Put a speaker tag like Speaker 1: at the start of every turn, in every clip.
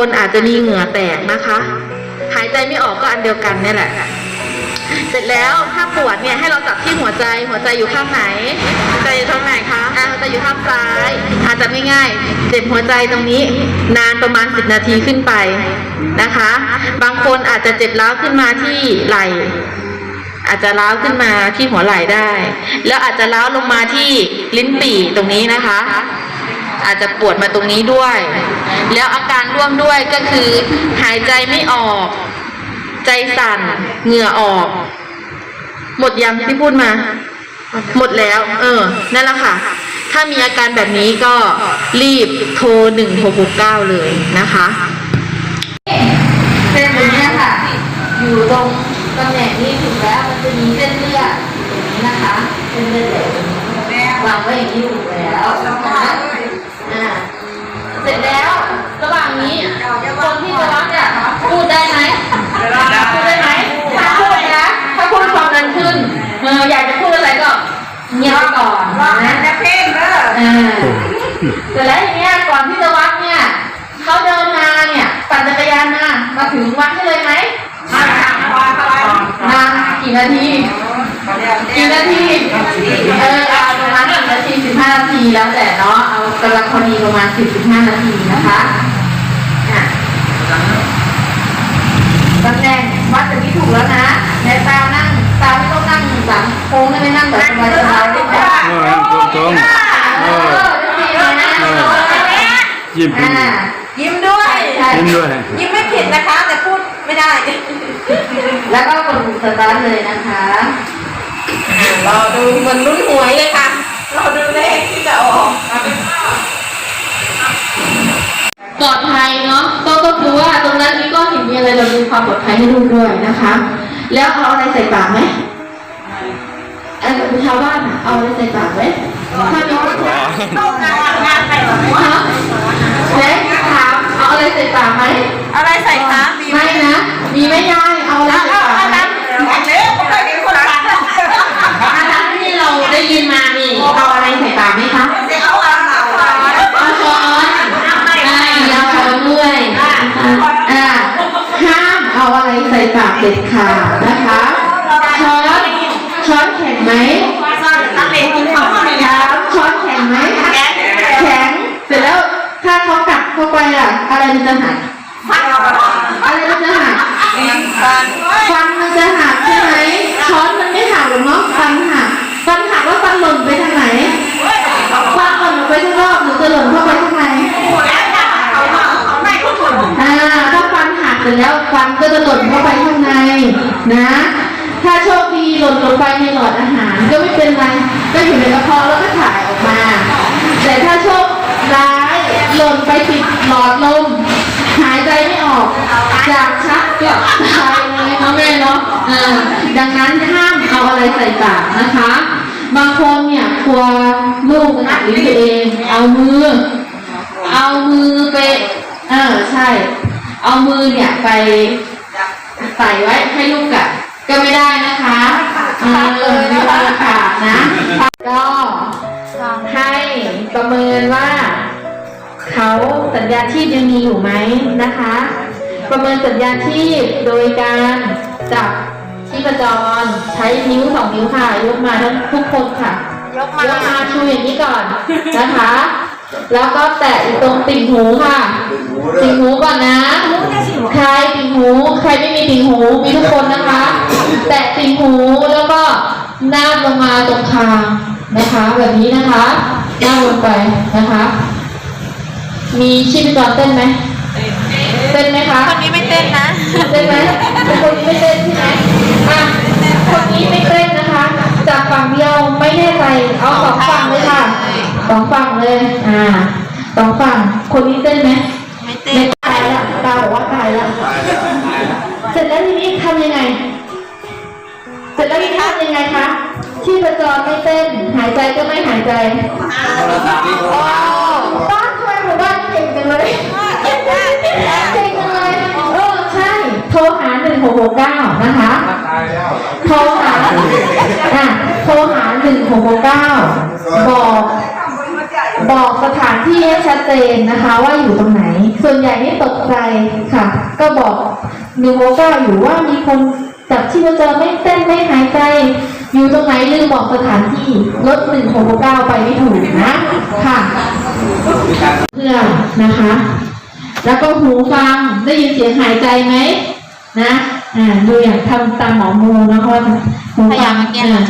Speaker 1: คนอาจจะมีเหงื่อแตกนะคะ หายใจไม่ออกก็อันเดียวกันนี่แหละ เสร็จแล้วถ้าปวดเนี่ยให้เราจับที่หัวใจ หัวใจอยู่ข้างไหนหัวใจอยู่ตรงไหนคะอ่าหัวใจอยู่ข้างซ้ายอาจจะไม่ง่ายๆเจ็บหัวใจตรงนี้นานประมาณ 10 นาทีขึ้นไปนะคะ บางคนอาจจะเจ็บร้าวขึ้นมาที่ไหล่อาจจะร้าวขึ้นมาที่หัวไหล่ได้ แล้วอาจจะร้าวลงมาที่ลิ้นปี่ตรงนี้นะคะ อาจจะปวดมาตรงนี้ด้วย แล้วอาการร่วมด้วยก็คือ หายใจไม่ออก ใจสั่น เหงื่อออก หมดยังที่พูดมา หมดแล้ว เออ นั่นแหละค่ะ ถ้ามีอาการแบบนี้ก็รีบโทรหนึ่งหกหกเก้าเลยนะคะเส้นตรงนี้ค่ะ อยู่ตรงตำแหน่งนี้ถูกแล้ว มันจะมีเส้นเลือดตรงนี้นะคะ เส้นเลือดใหญ่ตรงนี้วางไว้อย่างนี้ถูกแล้วนะ เสร็จแล้ว ระหว่างนี้คนที่จะรับเนี่ยพูดได้ไหมพูดได้ไหมถ้าพูดนะถ้าพูดความดันขึ้นเอออยากจะพูดอะไรก็เงียบไว้ก่อนนะ
Speaker 2: จะเพ่งเด้อ
Speaker 1: เออเสร็จแล้วทีเนี้ยก่อนที่จะวัดเนี่ยเขาเดินมาเนี่ยปั่นจักรยานมามาถึงวัดให้เลยไหม
Speaker 2: มาทำมาทำ
Speaker 1: มากี่นาทีกี่นาทีเออเอาประมาณสิบนาทีสิบห้านาทีแล้วแต่เนาะเอา กำลังพอดีประมาณสิบสิบห้านาทีนะคะอะตำแหน่งวัดตรงนี้ถูกแล้วนะ ในตานั่งตาไม่ต้องนั่งหลังโค้งไม่นั่งแบบสบายสบายๆได้ไหม
Speaker 3: เออตรงตรง
Speaker 1: เออดีเลยนะ
Speaker 3: ยิ้ม
Speaker 1: อ่า
Speaker 2: ยิ้มด้วย
Speaker 1: ใช่
Speaker 3: ยิ้มด้วย
Speaker 2: ยิ้มไม่ผิดนะคะ แต่พูดไม่ได้
Speaker 1: แล้วก็กดสตาร์ทเลยนะคะ
Speaker 2: รอดูเหมือนลุ้นหวยเลยค่ะรอดูเลขที่จะออก
Speaker 1: ปลอดภัยเนาะก็ก็คือว่าตรงนั้นมีก้อนหินมีอะไรเราดูความปลอดภัยให้ลูกด้วยนะคะ แล้วเอาอะไรใส่ปากไหมเออชาวบ้านอะเอาอะไรใส่ปากไหมถ้ามีคนถาม
Speaker 2: ต้องงานงานใส่หรอ
Speaker 1: ฮะเล็กถามเอาอะไรใส่ปากไหม
Speaker 2: อะไรใส่คะมีไหม
Speaker 1: ไม่นะ มีไหม่ยายเอาอะไร
Speaker 2: เอา
Speaker 1: ใส่
Speaker 2: เอา
Speaker 1: ปาก
Speaker 2: เอา
Speaker 1: ไหม
Speaker 2: น้ำเล็กไม่เคยเห็นคนฟัง
Speaker 1: อาจารย์ที่เราได้ยินมานี่เอาอะไรใส่ปากไหมคะ
Speaker 2: เด็
Speaker 1: ดขาดนะคะช้อนช้อนแข็งไหม
Speaker 2: ตั้งเล็กกินข้าวเลย
Speaker 1: ค
Speaker 2: นะ
Speaker 1: รับช้อนแข็งไหมแข็งเสร็จแล้วถ้าเขากัดเข้าไปอะอะไรมันจะหัก
Speaker 2: ฟังเอา
Speaker 1: อะไรมันจะหัก
Speaker 2: ฟัง
Speaker 1: ฟันมันจะหักใช่ไหมช้อนมันไม่หักหรอกเนาะฟันหักฟันหักแล้วฟันหล่นไปทางไหนฟันหล่นไปข้างนอกหรือจะหล่นเข้าไปข้างใน
Speaker 2: เอาเอาไม่ทุกคน
Speaker 1: อ่าถ้าฟันหักเสร็จแล้วฟันก็จะหล่นเข้าไปข้างในะ ถ้าโชคดีหล่นลงไปในหลอดอาหาร ก็ไม่เป็นไรก็อยู่ในกระเพาะแล้วก็ถ่ายออกมา แต่ถ้าโชคร้ายหล่นไปติดหลอดลมหายใจไม่ออกจากชักก็ตายเลยเนาะแม่เนาะดังนั้นห้ามเอาอะไรใส่ปากนะคะ บางคนเนี่ยกลัวลูกจะกัดลิ้นตัวเอง เอามือ เอามือไปเออใช่ เอามือเนี่ยไป ใส่ไว้ให้ลูกกัดก็ไม่ได้นะคะเออไม่ได้ค่ะนะ ก็ให้ประเมินว่า เขาสัญญาณชีพยังมีอยู่ไหมนะคะ ประเมินสัญญาณชีพโดยการจับชีพจรใช้นิ้วสองนิ้วค่ะ ยกมาทั้งทุกคนค่ะ
Speaker 2: ยก
Speaker 1: ย
Speaker 2: มาก
Speaker 1: มาชูอย่างนี้ก่อนนะคะ แล้วก็แตะอยู่ตรงติ่งหูค่ะ ติ่งหูก่อนนะ ใครติ่งหู ใครไม่มีติ่งหู มีทุกคนนะคะ แตะติ่งหูแล้วก็นาบลงมาตรงคางนะคะ แบบนี้นะคะนาบลงไปนะคะ มีชีพจรเต้นไหมเต้นไหมคะ
Speaker 2: คนนี้ไม่เต้นนะ
Speaker 1: เต้นไหมแต่คนนี้ไม่เต้นใช่ไหมอะคนนี้ไม่เต้นนะคะจับฝั่งเดียวไม่แน่ใจเอาสองฝั่งเลยค่ะส องฝั่งเลย อ่าสองฝั่ง คนนี้เต้นไหม
Speaker 2: ไม่เต้
Speaker 1: ไม่
Speaker 2: น
Speaker 1: ตายละตาบอกว่าตายละเสร็จแล้วทีนี้ทำยังไง เสร็จแล้วนี่ทำยังไงคะชีพจรไม่เต้น หายใจก็ไม่หายใจ
Speaker 3: โทรศัพท์นี่โทรหา
Speaker 1: บ้านทำไมหมู่บ้านเก่งจังเลยเก่งจังเลยเออใช่โทรหาหนึ่งหกหกเก้านะคะโทรหาอะโทรหาหนึ่งหกหกเก้าบอก บอกสถานที่ให้ชัดเจนนะคะว่าอยู่ตรงไหน ส่วนใหญ่นี่ตกใจค่ะ ก็บอกหนึ่งหกเก้าอยู่ว่ามีคนจับชีพจรไม่เต้นไม่หายใจ อยู่ตรงไหนลืมบอกสถานที่รถหนึ่งหกเก้าไปไม่ถูกนะค่ะเพื่อนะคะ แล้วก็หูฟังได้ยินเสียงหายใจไหมนะอ่าดูอย่างทำตามหมอมูนะคะหูฟังอ่า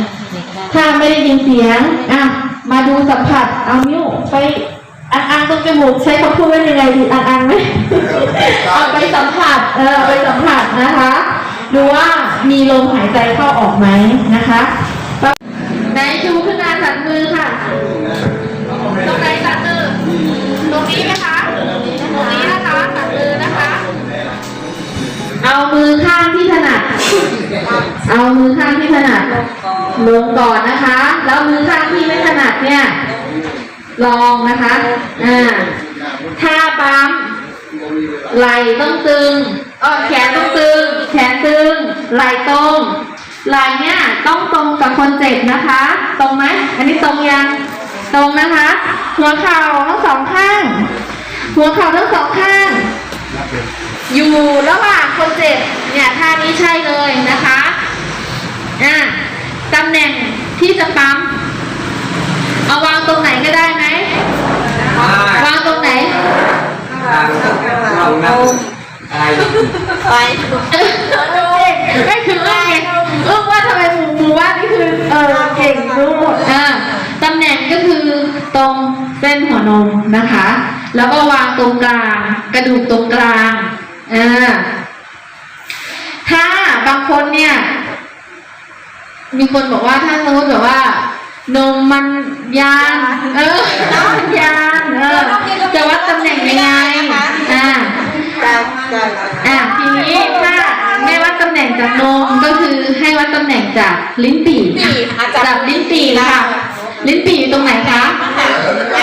Speaker 1: ถ้าไม่ได้ยินเสียงอะ มาดูสัมผัส เอานิ้วไปอันอันตรงจมูกใช้คำพูดว่ายังไงดีอันอันไหมเอาไปสัมผัสเออเอาไปสัมผัสนะคะดูว่ามีลมหายใจเข้าออกไหมนะคะไหนชูขึ้นมาสันมือค่ะ ตรงไหนสันมือตรงนี้ไหมคะ เอามือข้างที่ถนัดลงก่อนนะคะ แล้วมือข้างที่ไม่ถนัดเนี่ย ลองนะคะอ่าถ้าปั๊มไหล่ต้องตึงเออแขนต้องตึง แขนตึง ไหล่ตรง ไหล่เนี่ยต้องตรงกับคนเจ็บนะคะ ตรงไหมอันนี้ตรงยัง ตรงนะคะ หัวเข่าทั้งสองข้าง หัวเข่าทั้งสองข้าง อยู่ระหว่างคนเจ็บเนี่ยท่านี้ใช่เลยนะคะ อ่าตำแหน่งที่จะปั๊ม เอาวางตรงไหนก็ได้ไหมวางตรงไหน
Speaker 3: เรานั่งอะไร
Speaker 2: ไป
Speaker 1: ไม่คือเรื่องไงเรื่องว่าทำไมหมู่หมู่บ้านนี่คือเออเก่งรู้หมดอ่าตำแหน่งก็คือตรงเส้นหัวนมนะคะ แล้วก็วางตรงกลาง กระดูกตรงกลางอ่าถ้าบางคนเนี่ย มีคนบอกว่าถ้าสมมติแบบว่า นมมันยาน เออนมมันยานเออจะวัดตำแหน่งยังไงอ่า
Speaker 2: ได้ได้
Speaker 1: อะทีนี้ถ้าไม่วัดตำแหน่งจากนมก็คือให้วัดตำแหน่งจากลิ้นปี่
Speaker 2: ปีอาจจะ
Speaker 1: จับลิ้นปี่ค่ะ ลิ้นปี่อยู่ตรงไหนคะ
Speaker 2: ถูกไหม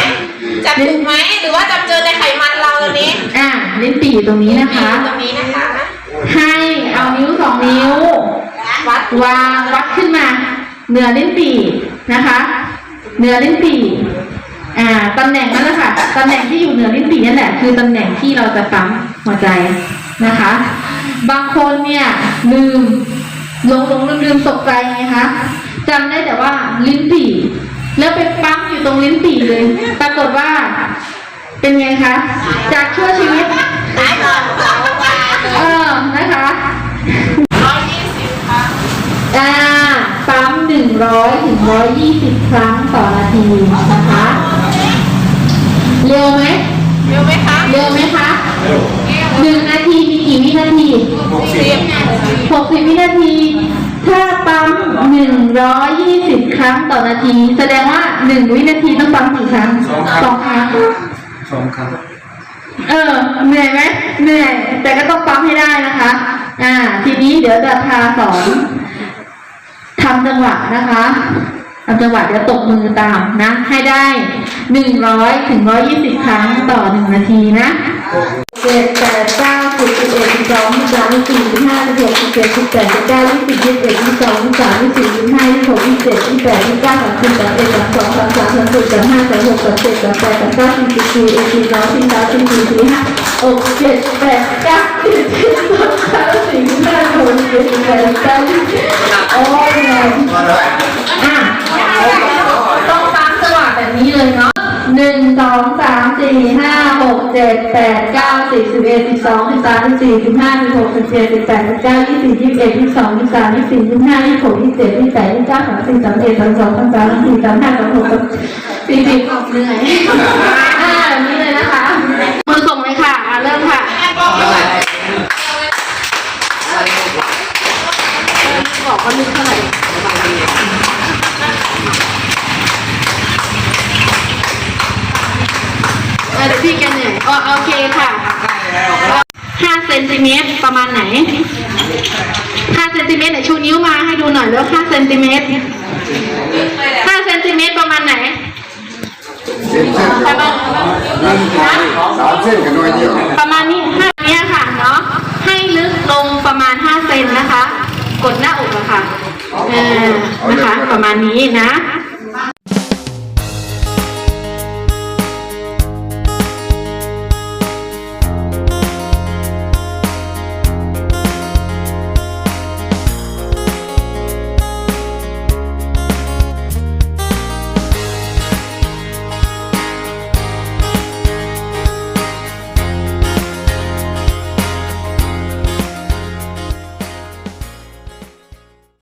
Speaker 2: จับถูกไหมหรือว่าจับเจอในไขมันเราตรงนี้
Speaker 1: อะลิ้นปี่อยู่ตรงนี้นะคะ
Speaker 2: ตรงนี้นะคะ
Speaker 1: ให้เอานิ้วสองนิ้ว
Speaker 2: วัด
Speaker 1: วางวัดขึ้นมา เหนือลิ้นปี่นะคะ เหนือลิ้นปี่อ่าตำแหน่งนั่นแหละค่ะตำแหน่งที่อยู่เหนือลิ้นปี่นั่นแหละคือตำแหน่งที่เราจะปั๊มหัวใจนะคะ บางคนเนี่ยลืมหลงหลงลืมลืมตกใจไงคะจำได้แต่ว่าลิ้นปี่ แล้วไปปั๊มอยู่ตรงลิ้นปี่เลย ปรากฏว่า เป็นไงคะจากชั่วชีวิต
Speaker 2: หายก่อนสองวัน
Speaker 1: เออนะคะ
Speaker 2: อ่า
Speaker 1: ปั๊มหนึ่งร้อยถึงร้อยยี่สิบครั้งต่อนาทีนะคะ เร็วไหม
Speaker 2: เร็วไหมคะ
Speaker 1: เร็วไหมคะหนึ่งนาทีมีกี่วินาที
Speaker 2: หกสิบ
Speaker 1: หกสิบวินาที ถ้าปั๊มหนึ่งร้อยยี่สิบครั้งต่อนาที แสดงว่าหนึ่งวินาทีต้องปั๊มกี่ครั้งสองครั้ง
Speaker 3: สองครั้ง
Speaker 1: เออเหนื่อยไหมเหนื่อยแต่ก็ต้องปั๊มให้ได้นะคะ อ่า ทีนี้เดี๋ยวจะพาสอน ทำจังหวะนะคะทำจังหวะเดี๋ยวตกมือตามนะ ให้ได้หนึ่งร้อยถึงร้อยยี่สิบครั้งต่อหนึ่งนาทีนะ เจ็ดแปดเก้าสิบสิบเอ็ดสิบสองสิบสามสิบสี่สิบห้าสิบหกสิบเจ็ดสิบแปดสิบเก้ายี่สิบยี่สิบเอ็ดยี่สิบสองยี่สิบสามยี่สิบสี่ยี่สิบห้ายี่สิบหกยี่สิบเจ็ดยี่สิบแปดยี่สิบเก้าสามสิบสามเอ็ดสามสองสามสามสามสี่สามห้าสามหกสามเจ็ดสามแปดสามเก้าสี่สิบสี่เอ็ดสี่สองสี่สามสี่สี่สี่ห้าหกเจ็ดแปดเก้าสิบสิบสองสามสี่ห้าหกเจ็ดแปดเก้าโอ้ยอะต้องตามจังหวะแบบนี้เลยเนาะหนึ่งสองสามสี่ห้า เจ็ดแปดเก้าสิบสิบเอ็ดสิบสองสิบสามสิบสี่สิบห้าสิบหกสิบเจ็ดสิบแปดสิบเก้ายี่สิบยี่สิบเอ็ดยี่สิบสองยี่สิบสามยี่สิบสี่ยี่สิบห้ายี่สิบหกยี่สิบเจ็ดยี่สิบแปดยี่สิบเก้าสามสิบสามเอ็ดสามสองสามสามสามสี่สามห้าสามหกสามสี่สิบเหนื่อยอ่าแบบนี้เลยนะคะมือส่งเลยค่ะอะเริ่มค่ะบอกว่าลึกเท่าไหร่เดี๋ยวพี่แก เหนื่อยอ๋อโอเคค่ะ5เซนติเมตรประมาณไหน5เซนติเมตรไหนชูนิ้วมาให้ดูหน่อยแล้ว5เซนติเมตร5เซนติเมตรประมาณไหน
Speaker 4: เส้นเส้น
Speaker 1: ประมาณ
Speaker 4: นั่นสามเส้นกันหน่อยเดียว
Speaker 1: ประมาณนี้ห้าเนี้ยค่ะเนาะให้ลึกลงประมาณ5เซนนะคะ กดหน้าอกอะค่ะเออนะคะประมาณนี้นะ